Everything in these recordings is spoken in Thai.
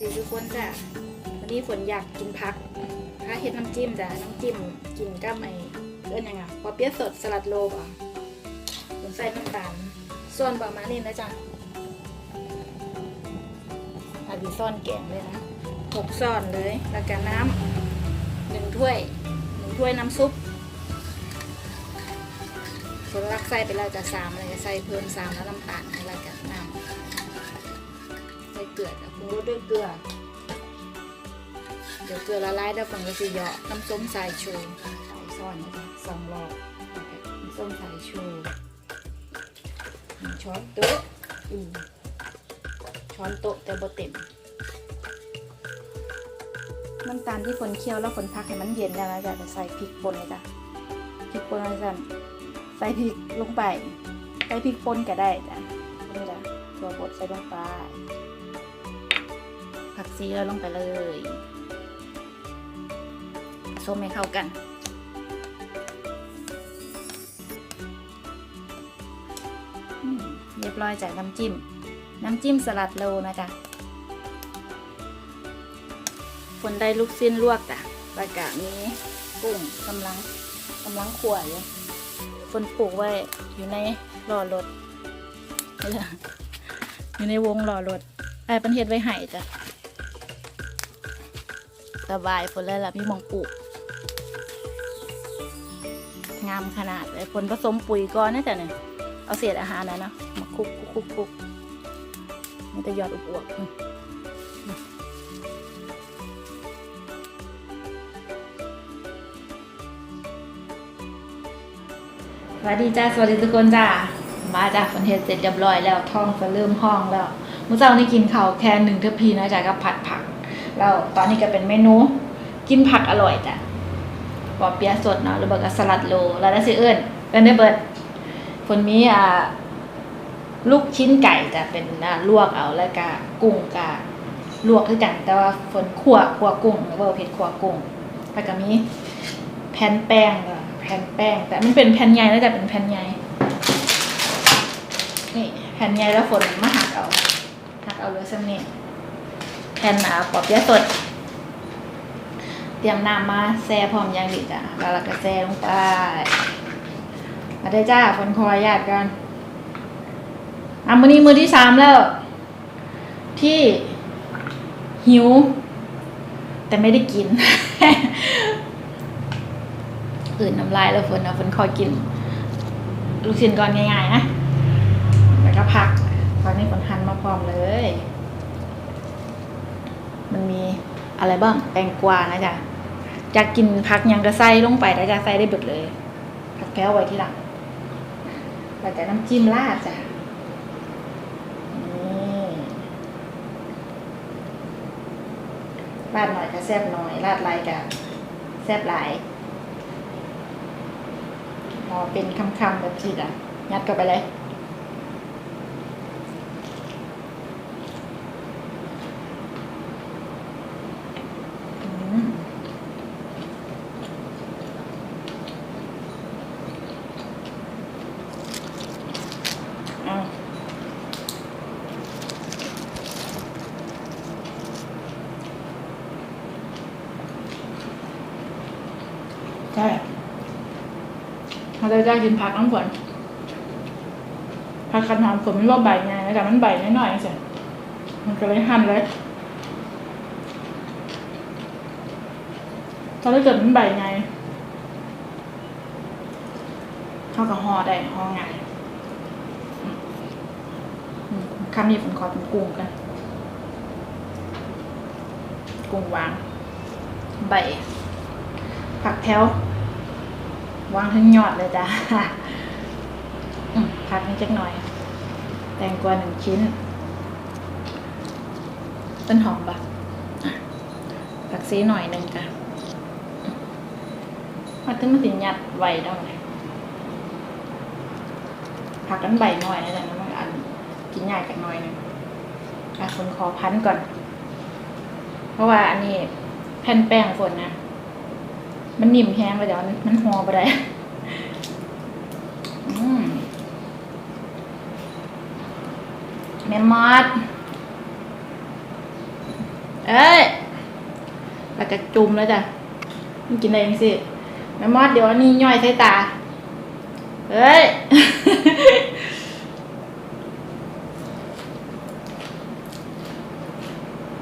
ดีทุกคนจ้ะวันนี้ฝนอยากกินผักถ้าเฮ็ดน้ำจิ้มจ้ะน้ำจิ้มกินกับไอ้เอิ้นยังไงปอเปี๊ยะสดสลัดโลบอะฝนใส่น้ำตาลส่วนประมาณนี้นะจ๊ะอาดีซ่อนแกงเลยนะหกซ่อนเลยแล้วก็น้ำหนึ่งถ้วยหนึ่งถ้วยน้ำซุปฝนรักใส่ไปแล้วจะสามเลยใส่เพิ่มสามแล้วน้ำตาล เกลือจ้ะปรุงรสด้วยเกลือ เดี๋ยวเกลือละลายแล้วฝนก็จะเหยาะน้ำส้มสายชูใส่ซ่อนนะจ๊ะสองรอบน้ำส้มสายชูช้อนโต๊ะอืมช้อนโต๊ะแต่บ่เต็มน้ำตาลที่ฝนเคี่ยวแล้วฝนพักให้มันเย็นแล้วนะจ๊ะจะใส่พริกป่นเลยจ้ะพริกป่นอะไรจ้ะใส่พริกลงไป ใส่พริกป่นก็ได้จ้ะนี่จ้ะตัวบดใส่ลงไป ซีเรลงไปเลยส้มให้เข้ากัน เรียบร้อยจากน้ำจิ้ม น้ำจิ้มสลัดโลนะจ๊ะฝนได้ลูกสิ้นลวกจ้ะปลากะนี้กุ้งกำลังกำลังขั่วอยู่ฝนปลูกไว้อยู่ในรอรถอยู่ในวงรอรถไอ้ประเทศไว้ไห้จ้ะ สบายฝนเลยล่ะพี่มองปลูกงามขนาดเลยฝนผสมปุ๋ยก่อนนะจ๊ะเนี่ยเอาเศษอาหารนะเนาะมาคุกคุกคุกมันจะยอดอวบอืมสวัสดีจ้าสวัสดีทุกคนจ้ามาจากฝนเทศเสร็จเรียบร้อยแล้วท้องจะเริ่มห้องแล้วเมื่อเช้านี้กินข้าวแค่หนึ่งทพพีนะจ๊ะกับผัดผัก แล้วตอนนี้ก็เป็นเมนู กินผักอร่อยจ้ะปอเปียสดเนาะหรือเบิกสลัดโลแล้วได้สิเอิญเอิญได้เบิดฝนมีอ่าลูกชิ้นไก่จะเป็นอ่าลวกเอาแล้วก็กุ้งกะลวกคือกัน แต่ว่าฝนขั่วขั่วกุ้งหรือว่าเผ็ดขั่วกุ้งแล้วก็มีแผ่นแป้งแผ่นแป้ง แต่มันเป็นแผ่นใหญ่แล้วจะเป็นแผ่นใหญ่นี่แผ่นใหญ่แล้วฝนมาหักเอาหักเอาเลยสักนิด แผ่นอ่าปอเปี๊ยะสด เตรียมน้ำมาแซ่พร้อมยางดีจ้ะแล้วเราก็แซ่ลงไป มาได้จ้าคนคอยญาติกันอะมื้อนี้มื้อที่สามแล้ว ที่หิว แต่ไม่ได้กินอื่นน้ำลายแล้วฝนนะฝนคอยกิน ลูกชิ้นก่อนง่ายๆนะแล้วก็ผักตอนนี้ฝนหันมาพร้อมเลย มันมีอะไรบ้าง แตงกวานะจ๊ะอยากกินผักยังก็ใส่ลงไปนะจ๊ะใส่ได้เบิดเลย ผักแก้วไว้ที่หลังแล้วแต่น้ำจิ้มราดจ้ะนี่ราดหน่อยก็แซ่บหน่อยราดลายก็แซ่บหลายพอเป็นคำๆแบบนี้จ้ะยัดเข้าไปเลย อืมอะใช่เราจะได้ กินผักน้ำฝนผักกระหอมผมไม่ว่าใบไงแต่มันใบน้อยๆเฉยมันก็เลยหั่นเลยถ้าเกิดมันใบไงเข้ากับห่อได้ห่อไงคำนี้ผมขอเป็นกุ้งกัน กุ้งวาง ใบ ผักแถว วางทั้งยอดเลยจ้ะอืมผักนิดจักหน่อย แตงกวาหนึ่งชิ้น ต้นหอมปะอะผักซีหน่อยหนึ่งจ้ะมันถึงมันสิยัดไว้ได้ไหมผักกันใบหน่อยนะจ๊ะมันอันกินง่ายกันหน่อยหนึงอะคนขอพันก่อน เพราะว่าอันนี้แผ่นแป้งฝนนะ มันนิ่มแห้งเลยเดี๋ยวมันมันหอไปได้อืมแม่มอดเอ้ยแล้วก็จุ่มแล้วจ้ะมันกินได้ยังสิแม่มอดเดี๋ยวอันนี้ย่อยใส่ตา เอ้ย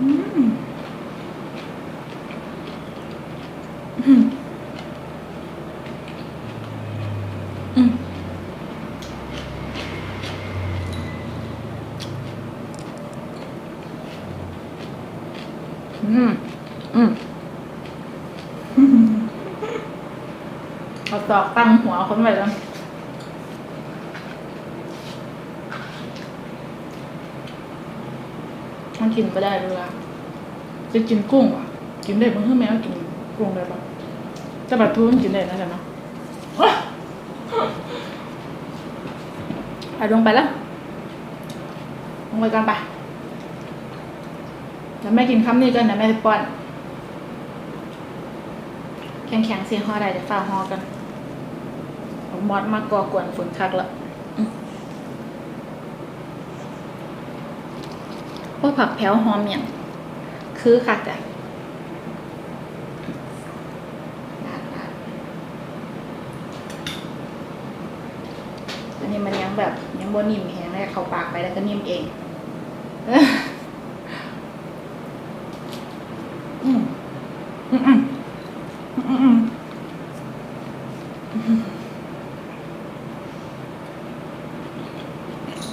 อืมอืมอืมอืมอืมเอา ตอกตั้งหัวคนไว้แล้วมันกินไม่ได้เลยอะจะกินกุ้งอะ กินได้บางทีแมวกินกุ้งได้ปะแต่ปลาทูมันกินได้นะจ๊ะเนาะไปลงไปแล้วลงไปกันไปเดี๋ยวแม่กินคำนี้กันนะแม่ป้อนแข็งแข็งๆเสียห่อได้เดี๋ยวฝ้าห่อกัน มอดมากก่อกวนฝนคักละอืมโอ้ยผักแผ่วหอมอย่างคือคักจ้ะอันนี้มันยังแบบยังบนนิ่มแห้งเลยเข้าปากไปแล้วก็นิ่มเอง อืมอืมอืมอืมอืม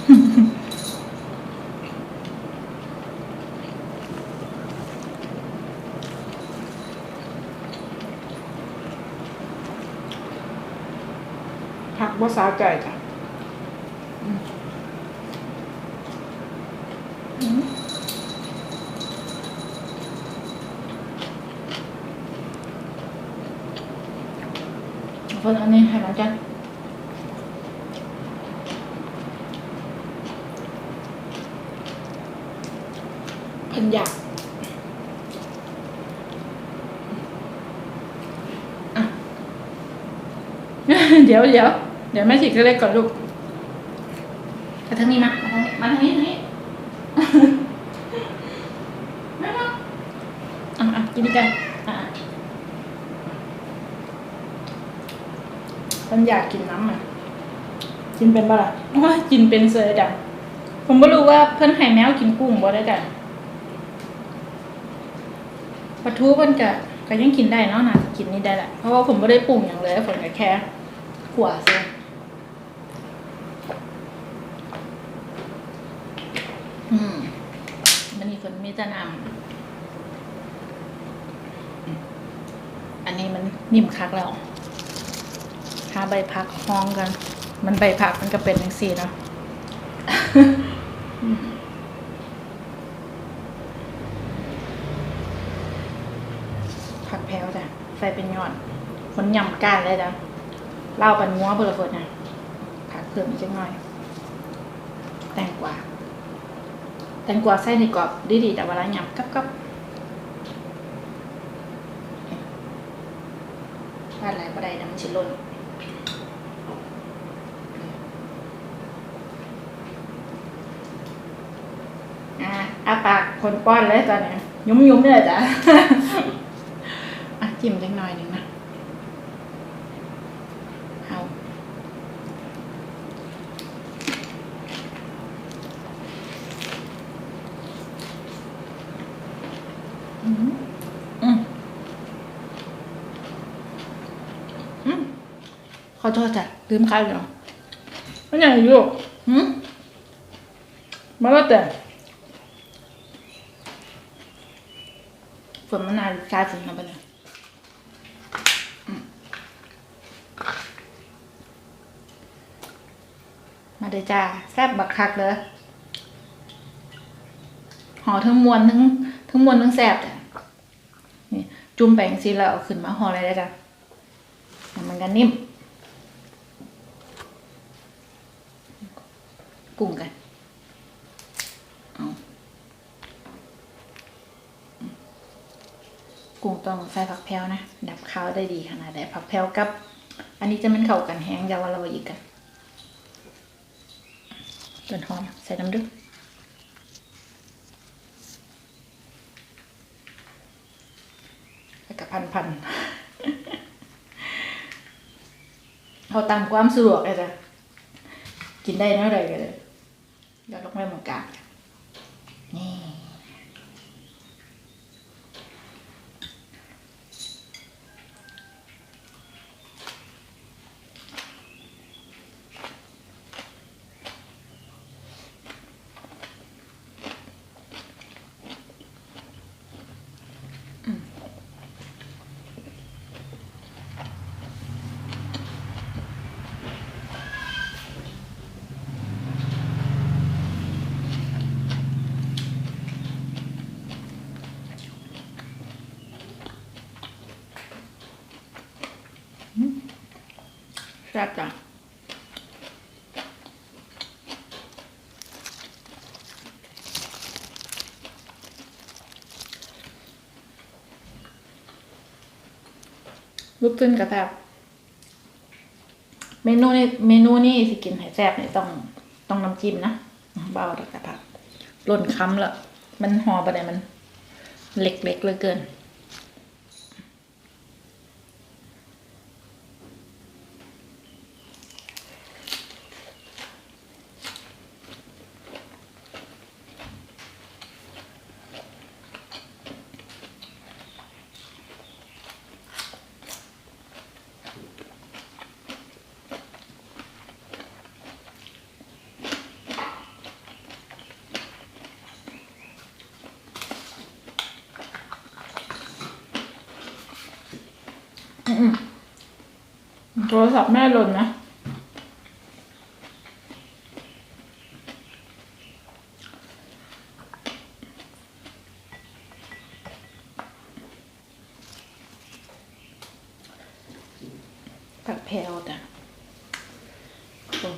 ผักบัวสาใจจ้ะอืมอืมคนอันนี้ให้มาจ้ะเพิ่นอยากอะ เดี๋ยวเดี๋ยวเดี๋ยวแม่ฉีกเล็กๆก่อนลูกมาทางนี้มามาทางนี้มาทางนี้ทางนี้มามาอะอะกินด้วยกันอะอะฉันอยากกินน้ำอะกินเป็นปะล่ะว่ากินเป็นเสือจ้ะผมก็รู้ว่าเพื่อนไห่แมวกินกุ้งบ่ได้จ้ะปลาทูเพิ่นก็ก็ยังกินได้เนาะนะกินนี่ได้แหละเพราะว่าผมไม่ได้ปรุงอย่างเลยฝนก็แค่ ขั่วเสียอืมมันนี่ฝนมีแต่น้ำอันนี้มันนิ่มคักแล้วหาใบพักห้องกัน มันใบพักมันก็เป็นอย่างสี่เนาะผักแพรวจ้ะใส่เป็นยอดมันยำก้านเลยจ้ะ เล่าปันงัวเพื่อเฟิดนะผักเพิ่มอีกจังหน่อย แตงกวาแตงกวาใส่ในกรอบดีๆแต่เวลายำกับกับบ้านไรก็ได้นะมันชิลนอะอาปากคนป้อนเลยตอนนี้ยยุ้มยุ้มๆเลยจ้ะอะจิ้มเล็กน้อยหนึ่งนะเอาอืมอืมอืม ขอโทษจ้ะลืมข้าวเหรอมันยังอยู่หืมมาแล้วแต่ฝนมันนานกลายฝนมาไปเลยอืมมาเด้อจ้าแซ่บบักคักเลยห่อทั้งมวนทั้งทั้งมวนทั้งแซ่บจ้ะนี่จุ่มแป้งซีแล้วเอาขึ้นมาห่ออะไรได้จ้ะแล้วมันก็นิ่ม กุ้งกันเอากุ้ง ต้องใส่ผักแพรวนะ ดับข้าวได้ดีขนาดไหนผักแพรวกับ อันนี้จะมันเข้ากันแห้งยาวาเราอีกกันต้นหอมใส่น้ำดึกแล้วก็พันพันเอาตามความสะดวกเลยจ้ะกินได้เท่าไหร่ก็เลยยอดลงไปหมดกาดนี่ แซ่บจ้ะลูกขึ้นกับแซ่บเมนูนี้เมนูนี้สิกินให้แซ่บเนี่ยต้องต้องน้ำจิ้มนะเบาแล้วกระพักหล่นคำละมันหอไปไหนมันเล็กๆเหลยเกิน อืมโทรศัพท์แม่หล่นนะผักแพรวจ้ะโอ้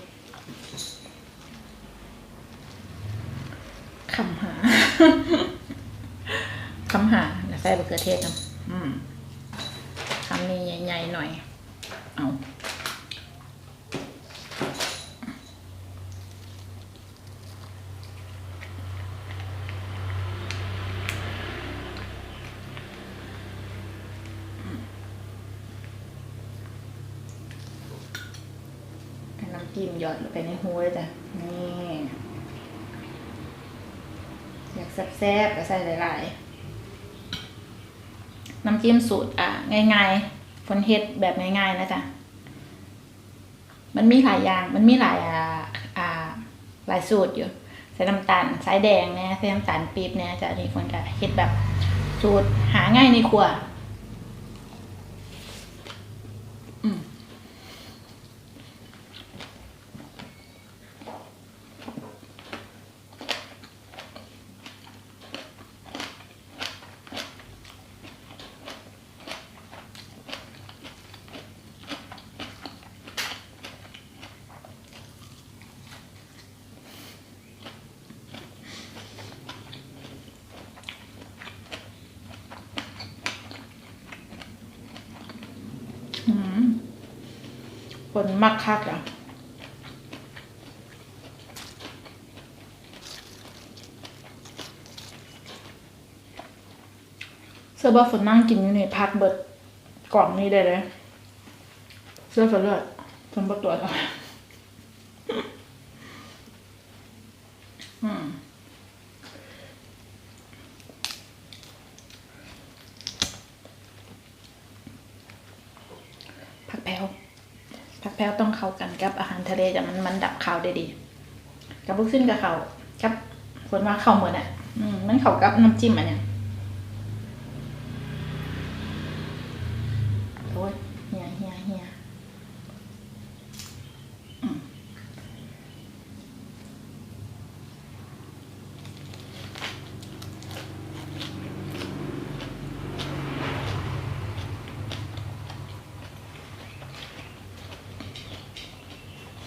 คำหา คำหาเดี๋ยวใส่มะเขือเทศกันอืม คำนี้ใหญ่ๆหน่อย เอา ให้น้ำจิ้มห ยอดลงไปในหูเลยจ้ะ นี่อยากแซ่บๆก็ใส่หลายๆ น้ำจิ้มสูตรอะง่ายๆฝนเฮ็ดแบบง่ายๆนะจ๊ะ มันมีหลายอย่าง มันมีหลายอ่าอ่าหลายสูตรอยู่ ใส่น้ำตาลสายแดงเนี่ยใส่น้ำตาลปี๊บเนี่ยจะนี่ฝนก็เฮ็ดแบบสูตรหาง่ายในครัว คนมักคักอะเสื้อบ่ฝนนั่งกินอยู่ในพักเบิดกล่องนี้ได้เลย เสื้อฝนเลือดฝนบ่ตัวจหรอกอืม ผักแพรวผัก แพรวต้องเข้ากันกับอาหารทะเลจะมันมันดับขาวได้ดี กับลูกชิ้นกับเขาวกับคนว่าเข้าเหมือนอะมมันเข้ากับน้ำจิ้มอันเนี้ยโอ้ยเฮียเฮียเฮียอืม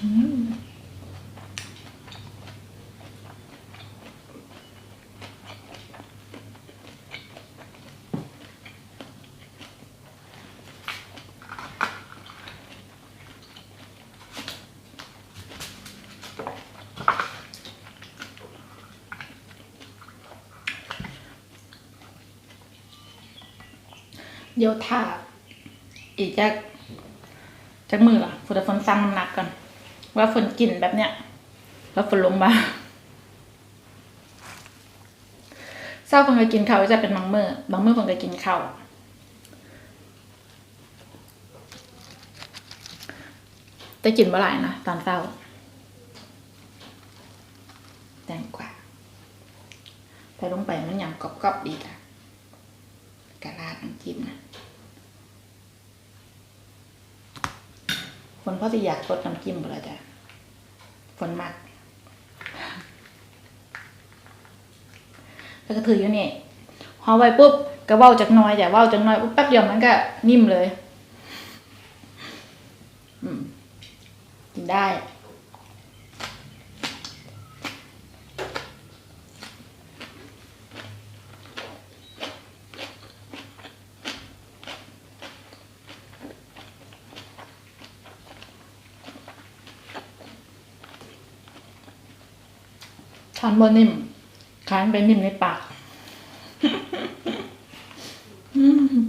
อืม เดี๋ยวถ้าอีกจะจากมือล่ะฝนฝนสั่งน้ำหนักก่อน ว่าฝนกินแบบเนี้ย แล้วฝนลงมาเศร้าคนก็กินข้าวจะเป็นบางมือบางมือคนก็กินข้าวแต่กินเมื่อไหร่นะตอนเศร้าแตงกวาไปลงไปมันยำกรอบๆดีจ้ะกะลาดน้ำจิ้มนะ ฝน พ่อจะอยากกดน้ำจิ้มเลยจ้ะฝนมากแล้วก็ถืออยู่นี่พอไว้ปุ๊บก็เว้าจากน้อยแต่เว้าจากน้อยปุ๊บแป๊บเดียวมันก็นิ่มเลย อืมกินได้ ทานบนนิ่มค้างไปนิ่มในปาก อืมอืม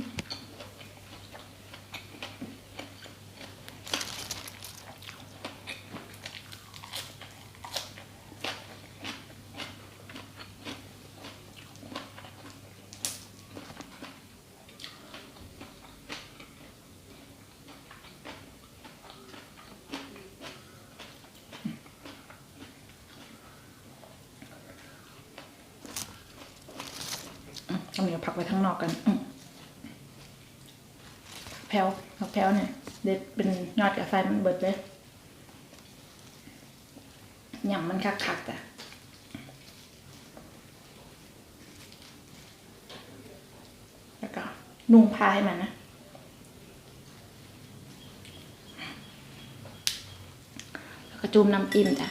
เอาเนื้อ ผักไว้ข้างนอกกันผักแพลวผักแพลวเนี่ยเด็ดเป็นยอดกาแฟมันเบิดเลยยำมันคักๆจ้ะแล้วก็นุ่งผ้าให้มันนะแล้วก็จุ่มน้ำจิ้มจ้ะ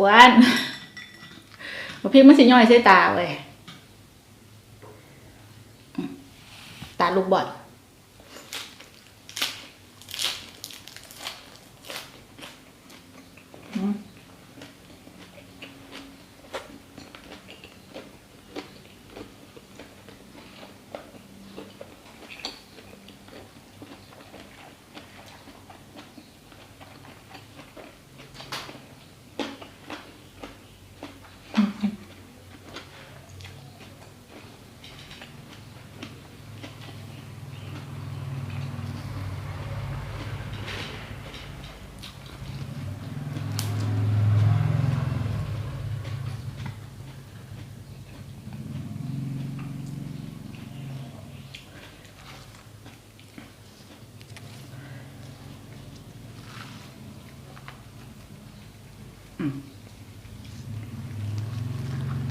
อ้วนบ่พี่มันสิย่อยใส่ตาเว้ยตาลูกบอด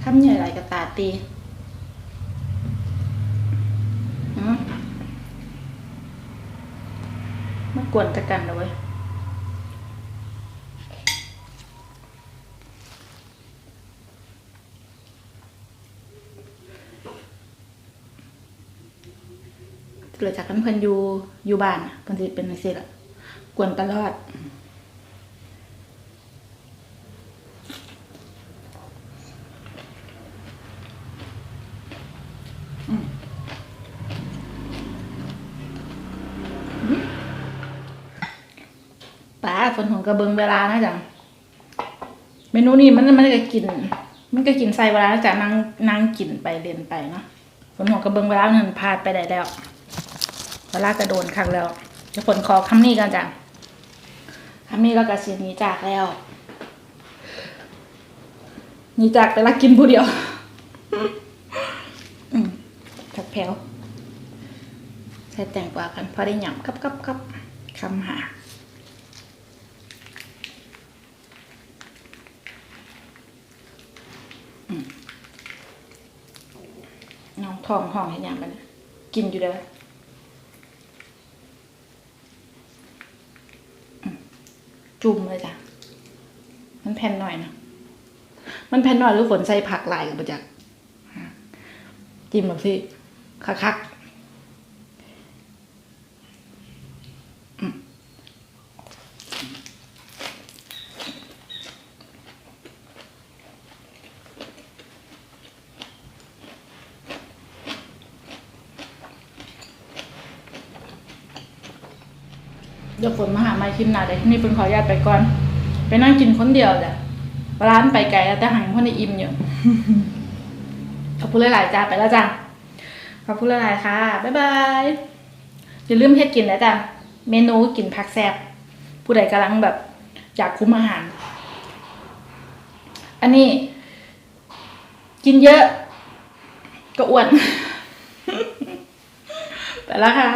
ทำใหญ่ไรกับตาตีอืมมากวนตะกันเลยเว้ยเหลือจากนั้นเพิ่นอยู่อยู่บ้านน่ะเพิ่นสิเป็นจังซี่ล่ะกวนตลอด ป้าฝนของ กระเบิงเวลานะจ๊ะเมนูนี้มันมันก็กิน มันก็กินใส่เวลานะจ๊ะนั่งนั่งกินไปเรียนไปเนาะฝนของกระเบิงเวลามันพลาดไปได้แล้วเวลากระโดนคักแล้วจะฝนขอคำนี้กันจ้ะคำนี้เราก็เสียหนีจากแล้วหนีจากแต่ละกินผู้เดียวอืมถักแผวใส่แต่งกว่ากันพอได้หยำกับกับกับคำหา น้องทองห้องเห็นยังมันยกินอยู่เด้อจุ่มเลยจ้ะ มันแผ่นหน่อยนะมันแผ่นหน่อยหรือฝนใส่ผักหลายกับประจักจิ้มแบบที่คักๆ เดี๋ยวฝนมาหาไม้คลิมหนาเดี๋ยวนี่เป็นขอญาตไปก่อน ไปนั่งกินคนเดียวจ้ะร้านไปไกลแล้วแต่หังคนในอิ่มอยู่ขอบคุณหลายๆจ้าไปแล้วจ้ะขอบคุณหลายๆค่ะ บ๊ายบายอย่าลืมเฮ็ดกินนะจ้ะเมนูกินผักแซ่บผู้ใดกำลังแบบอยากคุ้มอาหาร อันนี้ กินเยอะ ก็อ้วน ไปแล้วค่ะ